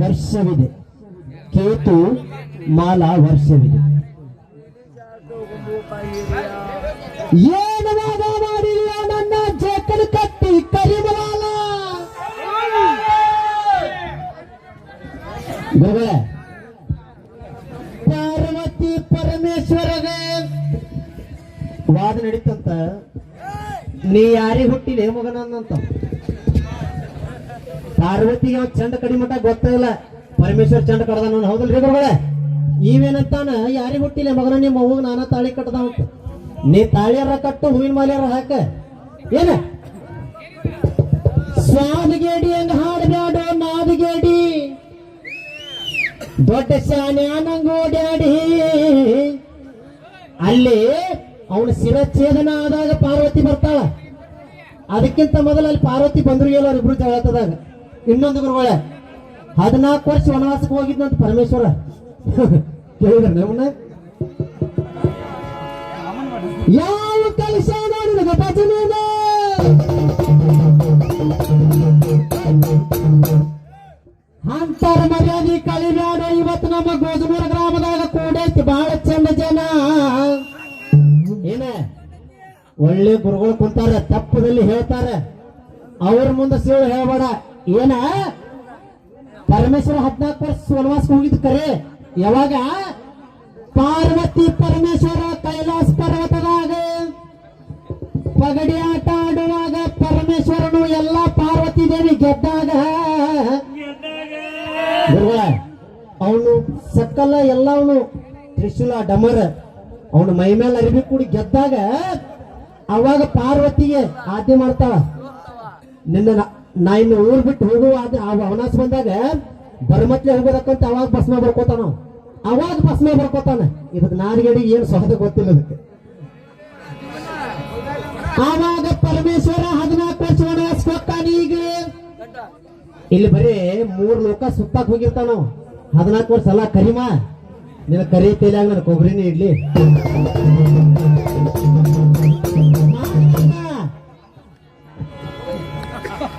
ವರ್ಷವಿದೆ. ಕೇತು ಮಾಲ ವರ್ಷವಿದೆ. ಏನು ವಾದ ಮಾಡಿಲ್ಲ ನನ್ನ ಜೇಕಲ್ ಕಟ್ಟಿ? ಕರಿಮಲಾಲ. ಗುರುಗಳೇ, ಪಾರ್ವತಿ ಪರಮೇಶ್ವರಗೆ ವಾದ ನಡೀತಂತ. ನೀ ಯಾರಿಗೆ ಹುಟ್ಟಿದೆ ಮಗನಂತ ಪಾರ್ವತಿಗೆ ಅವ್ ಚಂದ ಕಡಿಮೆ ಮಟ್ಟ ಗೊತ್ತಿಲ್ಲ ಪರಮೇಶ್ವರ್ ಚಂಡ ಕಡದ ನಾನು ಹೌದಲ್ರಿ ಗುರುಗಳೇ? ಇವೇನಂತಾನ ಯಾರಿಗೆ ಹುಟ್ಟಿಲ್ಲ ಮಗನ? ನಿಮ್ಮ ಅವ್ವ ನಾನ ತಾಳಿ ಕಟ್ಟದ ಅಂತ. ನೀ ತಾಳಿಯಾರ ಕಟ್ಟು, ಹೂವಿನ ಮಾಲಿಯಾರ ಹಾಕ. ಏನ? ಸ್ವಾದಗೇಡಿ ಹಂಗ ಹಾಡ್ಬ್ಯಾಡೋ ನಾದಗೇಡಿ. ದೊಡ್ಡ ಶಾನ್ಯಾನಂಗೋಡ್ಯಾಡಿ ಅಲ್ಲಿ ಅವನ ಶಿರಚ್ಛೇದನ ಆದಾಗ ಪಾರ್ವತಿ ಬರ್ತಾಳ. ಅದಕ್ಕಿಂತ ಮೊದಲು ಅಲ್ಲಿ ಪಾರ್ವತಿ ಬಂದ್ರು ಇಲ್ಲ ಇಬ್ರು ಜಗಳತದಾಗ ಇನ್ನೊಂದು ಗುರುಗಳೇ, ಹದಿನಾಲ್ಕು ವರ್ಷ ವನವಾಸಕ್ಕೆ ಹೋಗಿದ್ನಂತ ಪರಮೇಶ್ವರ. ಕೇಳಿದ್ರೆ ಯಾವ ಕೆಲಸ ನೋಡಿದ ಭಜನೆದ ಅಂತರ ಮರ್ಯಾದೆ ಇವತ್ತು ನಮ್ಮ ಗೋಜಮೂರ ಗ್ರಾಮದಾಗ ಕೂಡೈತಿ ಬಹಳ ಚಂದ ಜನ. ಏನ, ಒಳ್ಳೆ ಗುರುಗಳು ಕೊಡ್ತಾರೆ, ತಪ್ಪದಲ್ಲಿ ಹೇಳ್ತಾರೆ. ಅವ್ರ ಮುಂದೆ ಸೇಳು ಹೇಳ್ಬೇಡ. ಏನ ಪರಮೇಶ್ವರ ಹದಿನಾಲ್ಕು ವರ್ಷ ವನವಾಸ ಹೋಗಿದ್ ಕರೆ. ಯಾವಾಗ? ಪಾರ್ವತಿ ಪರಮೇಶ್ವರ ಕೈಲಾಸ ಪರ್ವತದಾಗ. ಪಗಡಿ ಆಟ ಆಡುವಾಗ ಪರಮೇಶ್ವರನು ಎಲ್ಲ ಪಾರ್ವತಿ ದೇವಿ ಗೆದ್ದಾಗ. ಅವನು ಸಕ್ಕಲ್ಲ ಎಲ್ಲವನು ತ್ರಿಶೂಲ ಡಮರ. ಅವನು ಮೈ ಮೇಲೆ ಅರಿವಿ ಕೂಡಿ ಗೆದ್ದಾಗ, ಅವಾಗ ಪಾರ್ವತಿಗೆ ಆದ್ಯ ಮಾಡ್ತಾಳ. ನಿನ್ನ ನ- ಇನ್ನು ಊರ್ ಬಿಟ್ಟು ಹೋಗುವ ಅವನಾಸ ಬಂದಾಗ ಬರ್ಮತ್ಲೆ ಹೋಗೋದಕ್ಕಂತ ಅವಾಗ ಭಸ್ಮ ಬರ್ಕೋತಾನ? ಅವ. ಅವಾಗ ಭಸ್ಮ ಬರ್ಕೋತಾನೆ. ಇದಕ್ಕೆ ನಾರಿಗಡಿಗೆ ಏನು ಸಹಜ ಗೊತ್ತಿಲ್ಲ ಅದಕ್ಕೆ ಆವಾಗ ಪರಮೇಶ್ವರ ಹದಿನಾಲ್ಕು ವರ್ಷ ವನವಾಸ ಈಗ ಇಲ್ಲಿ ಬರೀ ಮೂರ್ ಲೋಕ ಸುತ್ತಾಕ್ ಹೋಗಿರ್ತಾನ? ಹದಿನಾಲ್ಕು ವರ್ಷ ಅಲ್ಲ ಕರಿಮಾ? ನಿನ್ನ ಕರಿ ತೇಲಾಗ ನನ್ನ ಕೊಬ್ಬರಿನೇ ಇಡ್ಲಿ.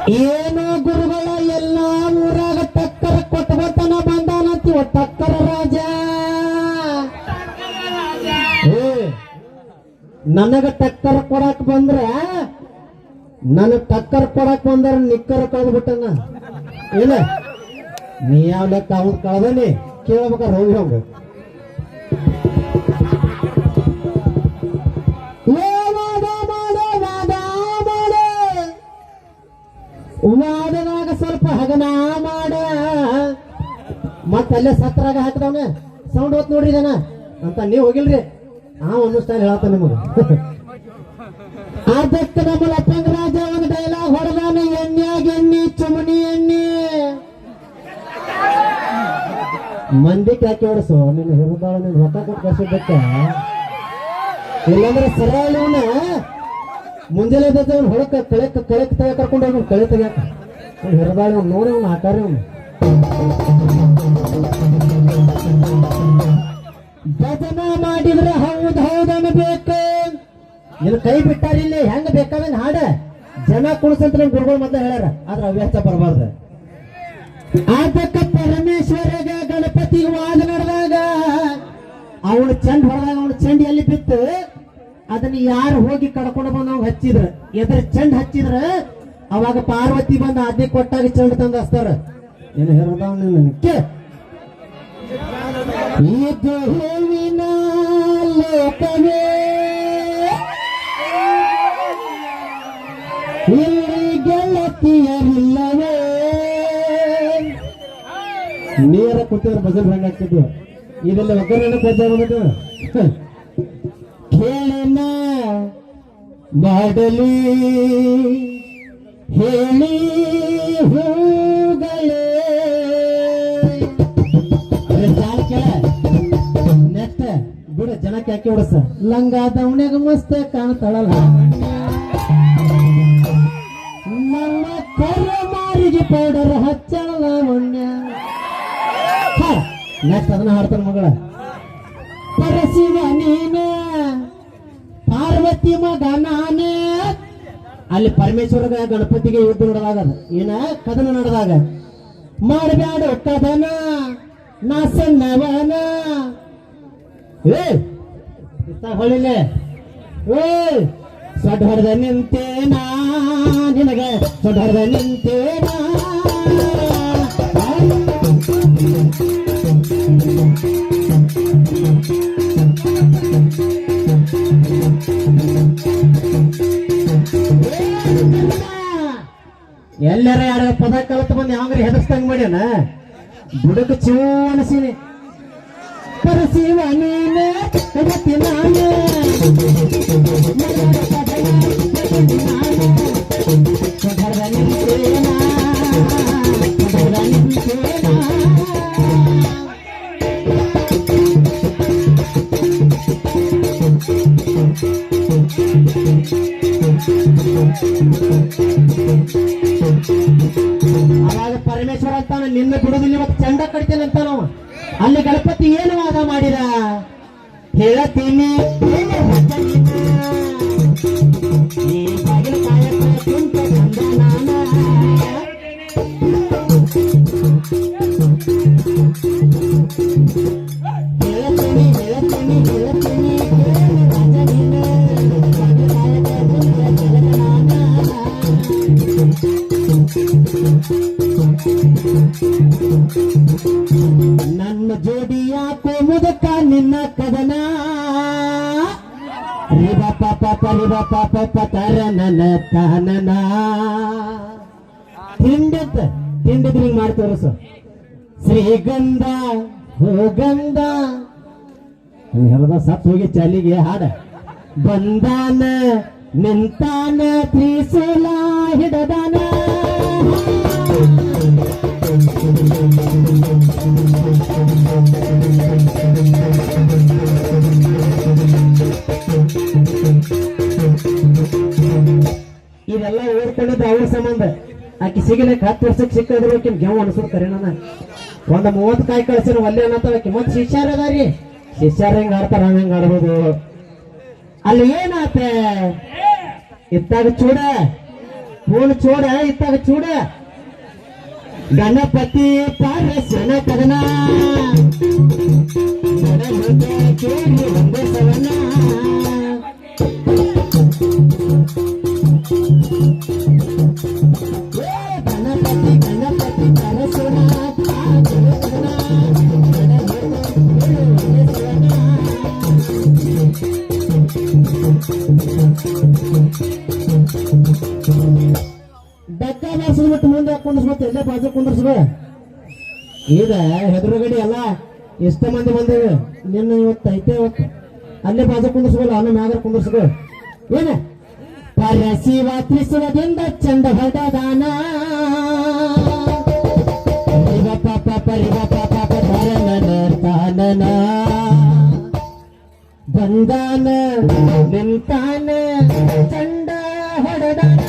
ಏನು ಗುರುಗಳ ಎಲ್ಲ ಊರಾಗ ಟಕ್ಕರ ಬರ್ತಾನ ಬಂದಾನಂತೀವ? ಟಕ್ಕರ ರಾಜ. ನನಗ ಟಕ್ಕರ್ ಕೊಡಕ್ ಬಂದ್ರ, ನನ್ನ ಟಕ್ಕರ್ ಕೊಡಕ್ ಬಂದ್ರ ನಿಕ್ಕರ್ ಕಳ್ದ್ಬಿಟ್ಟನ ಇಲ್ಲ ನೀ ಯಾವ ಲೆಕ್ಕ ಅವ್ನ್ ಕಳ್ದನಿ? ಕೇಳ್ಬೇಕಾರ ಹೋಗಿ ಹೋಗ ವಾದದಾಗ ಸ್ವಲ್ಪ ಹಗನ ಮಾಡ. ಮತ್ತಲ್ಲೇ ಸತ್ರಾಗ ಹಾಕಿದವನ? ಸೌಂಡ್ ಹೊತ್ತು ನೋಡ್ರಿ ಇದನ್ನ. ಅಂತ ನೀವು ಹೋಗಿಲ್ರಿ. ಆ ಸ್ಟೈಲ್ ಹೇಳತ್ತ ನಿಮಗೆ. ಅದಕ್ಕೆ ನಮ್ಮ ಲಪ್ಪಂಗರಾಜ ಒಂದು ಡೈಲಾಗ್ ಹೊಡೆದಾನ. ಎಣ್ಣ್ಯಾಗ ಎಣ್ಣೆ ಚುಮಣಿ ಎಣ್ಣೆ. ಮಂದಿ ಕ್ಯಾಕೆ ಹೊಡಸು. ನಿನ್ನ ಹಿರಿದಾಳ ನಿನ್ನ ರೊಕ್ಕ ಕೊಟ್ಟು ಕರ್ಸಿದ್ದಕ್ಕೆ ಇಲ್ಲಂದ್ರೆ ಸರಳ ಇವನ ಮುಂಜಾನೆ ಅವ್ನು ಹೊಳಕ ಕಳಕ ತಳೆ ಕರ್ಕೊಂಡು ಹೋಗಿ ಕಳೆ ತೆಗ್ಯಾಕ. ಹೆರದಾಳೆ, ಅವ್ನು ನೋಡಿ ಅವ್ನು ಹಾಕಾರಿ ಅವನು. ಭಜನ ಮಾಡಿದ್ರೆ ಹೌದ್ ಹೌದ್ ಅನ್ಬೇಕು. ಇಲ್ಲಿ ಕೈ ಬಿಟ್ಟಾರಿಲ್ಲ ಹೆಂಗ ಬೇಕಾದಂಗ ಹಾಡ. ಜನ ಕುಣಿಸಂತ ನಮ್ ಗುರುಗಳು ಮತ್ತೆ ಹೇಳ್ಯಾರ, ಆದ್ರೆ ಅವ್ಯಾಸ ಬರಬಾರ್ದು. ಅದಕ್ಕ ಪರಮೇಶ್ವರಗ ಗಣಪತಿಗೆ ವಾದ ನಡೆದಾಗ, ಅವನು ಚಂಡ್ ಹೊಡೆದಾಗ, ಅವನು ಚಂಡ್ ಎಲ್ಲಿ ಬಿತ್ತು. ಅದನ್ನ ಯಾರು ಹೋಗಿ ಕಡ್ಕೊಂಡು ಬಂದು ಹಚ್ಚಿದ್ರ? ಎದ್ರ ಚಂಡ್ ಹಚ್ಚಿದ್ರ, ಅವಾಗ ಪಾರ್ವತಿ ಬಂದು ಆಜ್ಞೆ ಕೊಟ್ಟಾಗ ಚಂಡ್ ತಂದ ಹಚ್ತಾರ. ಏನು ನನಗೆ ಇದು ಹೂವಿನ ಲೋಕವೇ. ನೀರ ಕೂತಿದ್ರೆ ಬಜಲ್ ಹೆಂಗ ಆಗ್ತಿದ್ವು ಇದೆಲ್ಲ ಒಗ್ಗರಣೆ ಕೊಡ್ತಾ ಬಂದಿದ್ದು ಮಾಡಲಿ ಹೇಳಿ ಹೂಗಳೇ ನೆಕ್ಸ್ಟ್ ಬಿಡ, ಜನಕ್ಕೆ ಯಾಕೆ ಹೊಡಸ? ಲಂಗ ದವಣ್ಯಾಗ ಮಸ್ತ ಕಾಣ್ತಾಳಲ್ಲ. ನಮ್ಮ ಕರ ಮಾರಿಗೆ ಪೌಡರ್ ಹಚ್ಚಳ ಹಾ ನೆಕ್ಸ್ಟ್ ಅದನ್ನ ಹಾಡ್ತಾನ ಮಗಳ. ಪರಸಿವ ನೀನ. ಪಾರ್ವತಿ ಮಗ ನಾನೇ. ಅಲ್ಲಿ ಪರಮೇಶ್ವರಗ ಗಣಪತಿಗೆ ಯುದ್ಧ ನಡೆದಾಗ, ಏನ? ಕದನ ನಡೆದಾಗ. ಮಾಡಬ್ಯಾಡ ಕದನ ನಾ ಸಣ್ಣವನ ಏ ಹೊಳಿಲೆ. ಏ ಸೊಡ್ ಹೊಡೆದ ನಿಂತೇನಾ? ನಿನಗೆ ಸೊಡ್ ಹೊಡೆದ ನಿಂತೇನಾ? ಎಲ್ಲರ ಎರಡು ಪದ ಕಲಿತು ಬಂದು ಯಾವಂಗ್ರಿ ಹೆದರ್ಸ್ದಂಗ್ ಮಾಡ್ಯಾನ ಬುಡಕ ಚೂ ಅನಸೀನಿ ಪರಸಿವ ನೀನೆ ಕಡತಿ ನಾನೇ ಅವಾಗ ಪರಮೇಶ್ವರ ಅಂತಾನ, ನಿನ್ನ ಬಿಡುದಿಲ್ಲ, ಇವತ್ತು ಚಂಡ ಕಡಿತೇನೆ ಅಂತ ನಾವು ಅಲ್ಲಿ ಗಣಪತಿ ಏನು ವಾದ ಮಾಡಿದ? ಹೇಳತೀನಿ ನನ್ನ ಜೋಡಿ ಯಾಕೋ ಮುದಕ ನಿನ್ನ ಕದನ? ರಿಬ ಪಾಪ ಪರಿಬ ಪಾಪ ಪತರ ನನ್ನ ತಹನನ. ತಿಂಡಿತ್ ತಿಂಡಿದ್ ಹಿಂಗ್ ಮಾಡಿ ಸರ್ ಶ್ರೀಗಂಧ ಹೋಗಂಧ ಹೇಳ್ದ ಸತ್ ಹೋಗಿ ಚಲಿಗೆ ಹಾಡ. ಬಂದಾನ, ನಿಂತಾನ, ತ್ರಿಶೂಲ ಹಿಡದಾನ. ಓದ್ಕೊಂಡಿದ್ದು ಅವ್ರ ಸಂಬಂಧ. ಆಕಿ ಸಿಗಲಿಕ್ಕೆ ಹತ್ತು ವರ್ಷಕ್ಕೆ ಸಿಕ್ಕದ್ರು ಆಕಿ ಗೆವ್ ಅನ್ಸೋದು ಕರೆ ನನ್ನ. ಒಂದ್ ಕಾಯಿ ಕಳ್ಸಿನ ಒಲ್ಲೆ ಅನ್ನತ್ತಾಳ ಆಕಿ. ಮತ್ತೆ ಶಿಷ್ಯಾರ ಅದಾರಿ ಶಿಷ್ಯಾರ ಹೆಂಗ ಆಡ್ತಾರ ಹೆಂಗ್ ಆಡ್ಬೋದು? ಅಲ್ಲಿ ಏನಾತ? ಇತ್ತಾಗ ಚೂಡ. ಪೂಲ್ ಚೂಡ, ಇತ್ತಾಗ ಚೂಡ. ಗಣಪತಿ ಪಾರ್ವಶನ ಕದನ ಗಣಪತಿ ಸವನ ಬಾರಿಸ್ಬಿಟ್ಟು ಮುಂದೆ ಕುಂದಿಸ್ಬಿಟ್ಟು ಎಲ್ಲೇ ಬಾಜು ಕುಂದಿರ್ಸ್ಬ ಈಗ ಹೆದರುಗಡಿ ಅಲ್ಲ ಎಷ್ಟ ಮಂದಿ ಬಂದೇವೆ. ನಿನ್ನ ಇವತ್ತು ಐತೆ ಇವತ್ತು. ಅಲ್ಲೇ ಬಾಜು ಕುಂದಿಸ್ಬಲ್ಲ ಅವನ ಮ್ಯಾಗ ಕುಂದಿರ್ಸ್ಕೊ ಏನ? ಪರಸಿವ ತ್ರಿಸುವದಿಂದ ಚಂದ ಹೊಡೆದಾನ ಬಂದಾನ, ನಿಂತಾನ ಚಂಡ ಹೊಡೆದಾನ